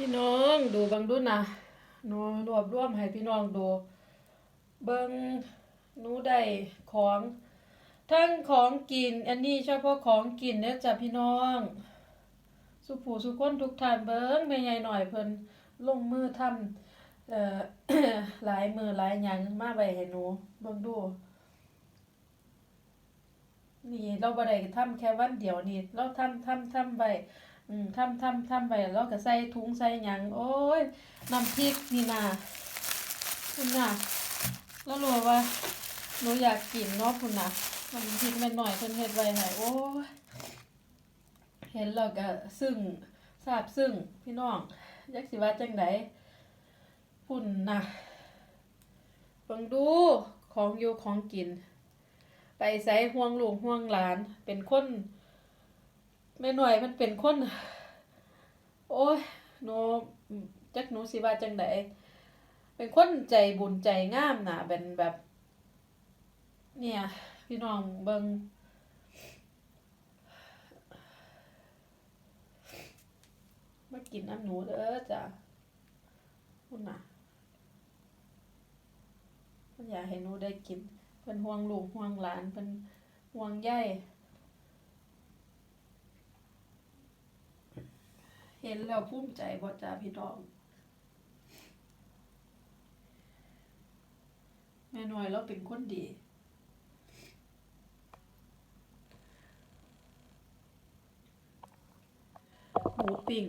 พี่น้องดูบังดูนะหนูรวบรวมให้พี่น้องดู เบิงหนูได้ของ ทั้งของกิน อันนี้เฉพาะของกินเนี่ยจ้ะพี่น้อง สุผู้สุคนทุกท่านเบิงแม่ใหญ่หน่อยเพิ่นลงมือทำเอ่อหลายมือหลายหยังมาไว้ให้หนูเบิ่งดู นี่เราบ่ได้ทำแค่วันเดียวนี่เราทำทำทำไว้ อืมทำทำทำไว้แล้วก็ใส่ถุงใส่หยังโอ้ยน้ำพริกนี่นาคุณน่ะแล้วรู้ว่าหนูอยากกินเนาะคุณน่ะน้ำพริกแม่หน่อยเพิ่นเฮ็ดไว้ให้โอ้ยเห็นแล้วก็ซึ้งซาบซึ้งพี่น้องจักสิว่าจังไดพุ่นน่ะเบิ่งดูของอยู่ของกิน ไปใส่ห่วงลูกห่วงหลานเป็นคน แม่หน่อยมันเป็นคน โอ้ยหนูจักหนูสิว่าจังไดเป็นคนใจบุญใจงามน่ะเป็นแบบ เนี่ย พี่น้องเบิงมากินน้ำหนูเด้อจ้ะคุณน่ะเพิ่นอยากให้หนูได้กินเพิ่นห่วงลูกห่วงหลานเพิ่นห่วงใย เห็นแล้วภูมิใจบ่จ้าพี่น้อง แม่น้อยเราเป็นคนดี หมูปิ้ง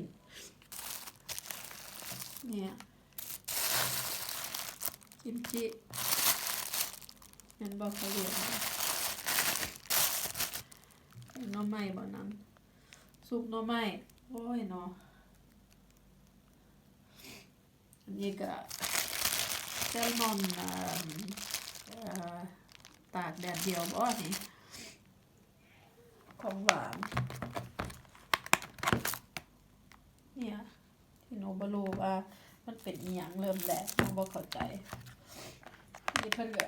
เนี่ยกิมจินั่นบอกเขาเรียนอน้อไม้บ่นั้นซุปน้อไม้โอ้ยเนาะ อันนี้ก็แซลมอนอ่าเอ่อตากแดดเดียวบ่นี่ของหวานเนี่ยที่หนูบรูว่ามันเป็นอีหยังเริ่มแรกหนูบ่เข้าใจนี่เพิ่นก็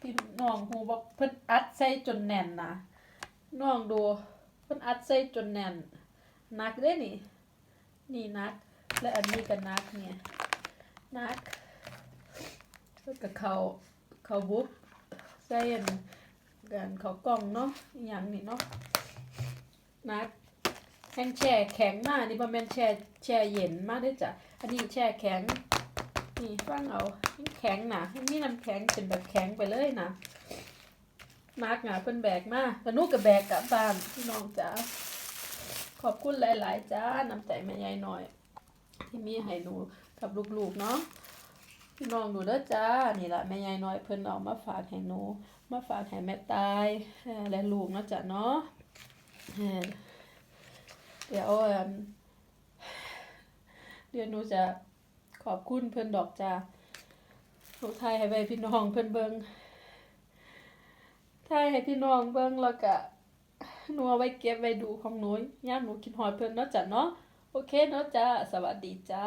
พี่น้องฮูบอกเพิ่นอัดใส่จนแน่นนะน้องดูเพิ่นอัดใส่จนแน่นนักเด้นี่ นี่นัก และอันนี้ก็นักเนี่ย นักแล้วก็เขาเขาบุบใส่อันกันเขากล่องเนาะอย่างนี้เนาะนักแห้งแช่แข็งมากนี่บ่แม่นแช่แช่เย็นมากด้อจ้ะอันนี้แช่แข็งนี่ฟังเอาแข็งนะนี่น้ำแข็งเป็นแบบแข็งไปเลยนะมากหนาเพิ่นแบกมาแล้วหนูก็แบกกลับบ้านพี่น้องจ๋าขอบคุณหลาย ๆ จ้าน้ำใจแม่ยายหน่อย ที่มีให้หนูกับลูกๆเนาะพี่น้องดูเด้อจ้านี่ละแม่ยายน้อยเพิ่นเอามาฝากให้หนู มาฝากให้แม่ตายและลูกเนาะจ้ะเนาะเดี๋ยวเดี๋ยวหนูจะขอบคุณเพิ่นดอกจ้าหนูทายให้ไว้พี่น้องเพิ่นเบิงทายให้พี่น้องเบิงแล้วก็หนูเอาไว้เก็บไว้ดูของหนูย่ามหนูคิดฮอดเพิ่นเนาะจ้ะเนาะ โอเคเนาะจ้า สวัสดีจ้า